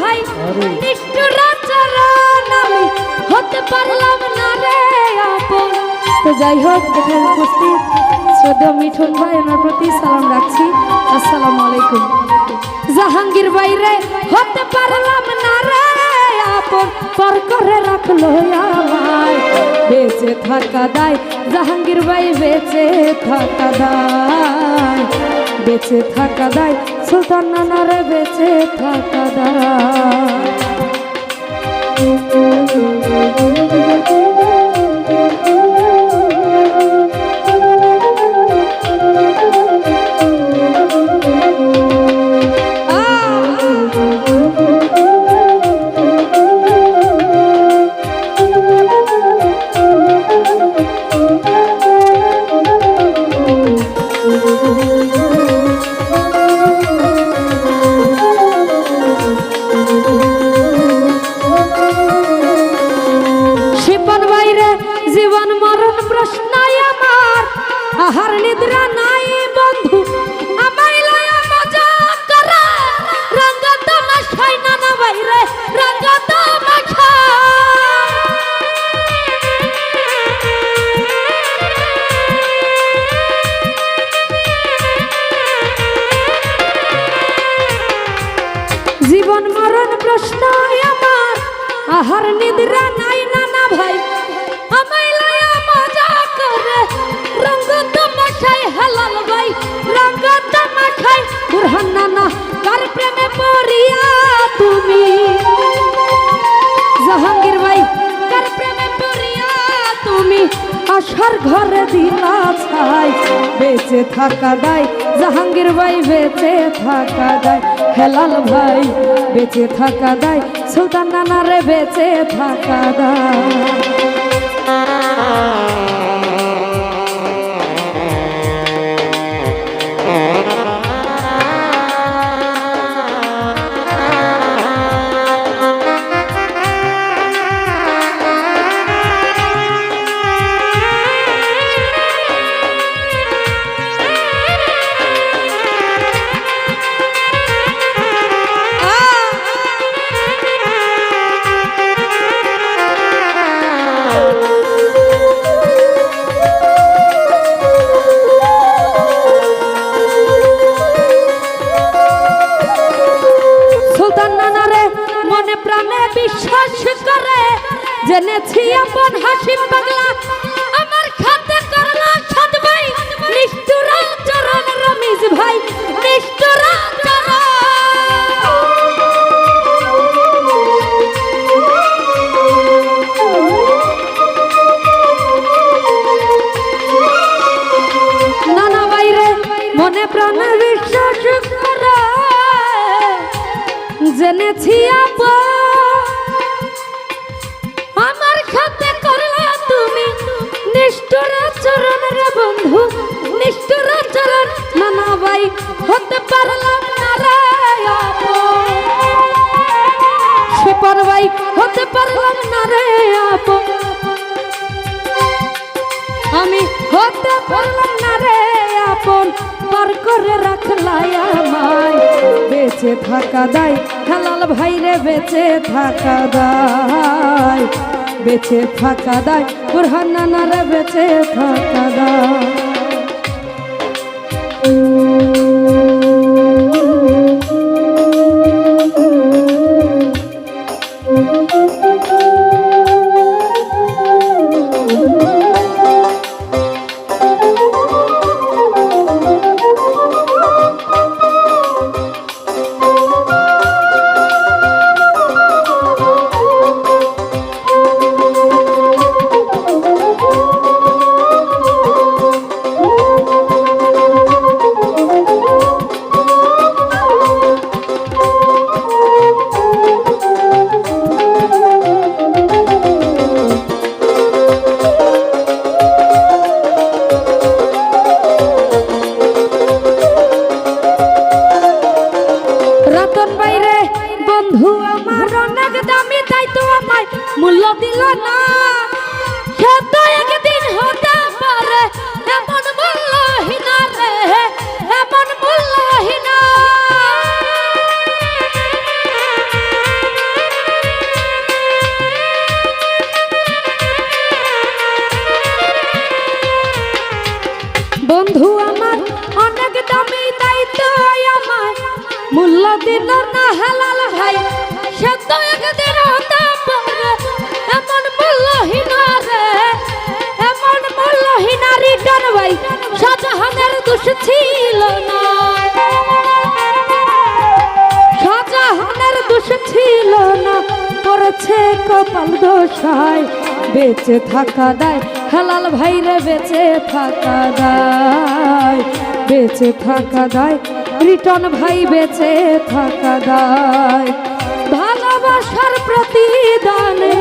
ভাই নিষ্ঠুর চরণ আমি হতে পারলাম না রে আপন। তো যাই হোক এখানে উপস্থিত শ্রদ্ধা মিঠুন ভাই ওনার প্রতি সালাম রাখছি। আসসালামু আলাইকুম। জাহাঙ্গীর বাইরে হতে পারলাম না রে আপন। পর করে রাখল আমায় বেঁচে থাকা দায়। জাহাঙ্গীর ভাই বেঁচে থাকা দায়। বেঁচে থাকা দায়। সুলতান নানারে বেঁচে থাকা দায় আহার নিদ্রা নানা তুমি? বেঁচে থাকা দায় জাহাঙ্গীর ভাই, বেঁচে থাকা দায় হেলাল ভাই, বেঁচে থাকা দায় সুলতান নানারে বেঁচে থাকা দায় জেনেছি আপন হাসিম পাগলা আমার খাতে করলা ভাই। নিষ্ঠুরা চরণ রমিজ ভাই। নিষ্ঠুরা মনে প্রাণে বিশ্বাস করে। জেনেছি আপা আমার করলা তুমি? নিষ্ঠুর চরণ রে বন্ধু, নিষ্ঠুর চরণ নানা ভাই হতে পারলাম না রে সেপর ভাই হতে পারলাম না রে আপা আমি হতে পারলাম না রে আপন পার করে রাখলাই আমায়। বেঁচে থাকা দায়, হালাল ভাই রে বেঁচে থাকা দায়। বেঁচে থাকা দায়। বুরহান নানা রে বেঁচে থাকা দায়। দিল না। হয়তো একদিন হতে পারে, এমন মূল্যহীনা রে, এমন মূল্যহীনা। বন্ধু আমার, অনেক দামি দায়িত্ব আমার না হালাল ভাই সত্য একদিন হতে পারে এমন মূল্যহীন রে এমন মূল্যহীন রিটার্ন ভাই শাহজাহানের দোষ ছিল না। শাহজাহানের দোষ ছিল না, করেছে কপাল দোষায়, বেঁচে থাকা দায়, হালাল ভাইরে বেঁচে থাকা দায়, বেঁচে থাকা দায়, রিটন ভাই বেঁচে থাকা দায়। ভালোবাসার প্রতিদানে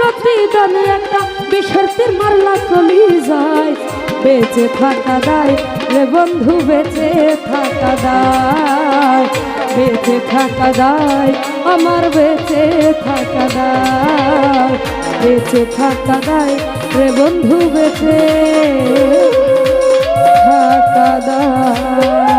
প্রতিদানে একটা বিসর্তির মারলা কলি যায়। বেঁচে থাকা দায়, রে বন্ধু, বেঁচে থাকা দায়। বেঁচে থাকা দায়, আমার বেঁচে থাকা দায়। বেঁচে থাকা দায়, রে বন্ধু, বেঁচে থাকা দায়।